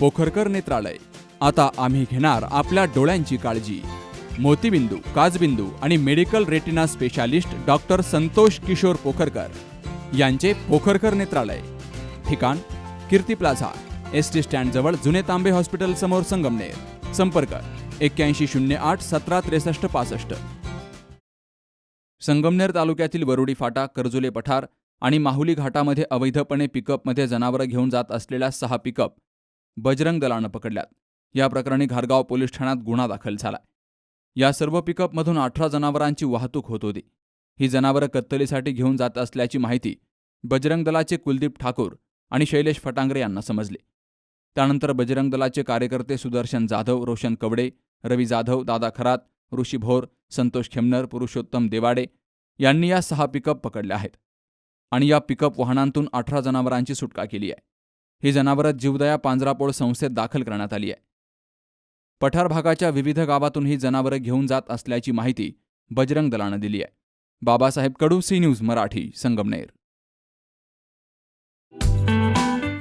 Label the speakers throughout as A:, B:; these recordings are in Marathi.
A: पोखरकर नेत्रालय. आता आम्ही घेणार आपल्या डोळ्यांची काळजी. मोतीबिंदू काजबिंदू आणि medical retina specialist doctor Santosh Kishor Pokharkar यांचे पोखरकर नेत्रालय. ठिकाण कीर्ती प्लाझा एस टी स्टँडजवळ जुने तांबे हॉस्पिटल समोर संगमनेर. संपर्क एक्क्याऐंशी शून्य आठ सतरा त्रेसष्ट पासष्ट. संगमनेर तालुक्यातील वरुडी फाटा करजुले पठार आणि माहुली घाटामध्ये अवैधपणे पिकअपमध्ये जनावरं घेऊन जात असलेल्या सहा पिकअप बजरंग दलानं पकडल्यात. या प्रकरणी घारगाव पोलीस ठाण्यात गुन्हा दाखल झाला. या सर्व पिकअपमधून अठरा जनावरांची वाहतूक होत होती. ही जनावरं कत्तलीसाठी घेऊन जात असल्याची माहिती बजरंग दलाचे कुलदीप ठाकूर आणि शैलेश फटांगरे यांना समजले. त्यानंतर बजरंग दलाचे कार्यकर्ते सुदर्शन जाधव रोशन कवडे रवी जाधव दादा खरात ऋषी भोर संतोष खेमनर पुरुषोत्तम देवाडे यांनी या सहा पिकअप पकडल्या आहेत. आणि या पिकअप वाहनांतून अठरा जनावरांची सुटका केली आहे. ही जनावरं जीवदया पांजरापोळ संस्थेत दाखल करण्यात आली आहे. पठार भागाच्या विविध गावातून ही जनावरं घेऊन जात असल्याची माहिती बजरंग दलानं दिली आहे. Babasaheb Kadu C news Marathi Sangamner.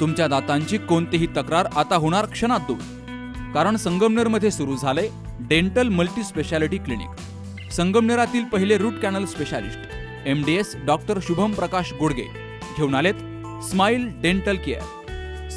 A: तुमच्या दातांची कोणतीही तक्रार आता होणार क्षणात दूर. कारण संगमनेरमध्ये सुरू झाले डेंटल मल्टी स्पेशालिटी क्लिनिक. संगमनेरातील पहिले root canal specialist M D S doctor Shubham Prakash Gudge घेऊन आलेत स्माइल डेंटल केअर.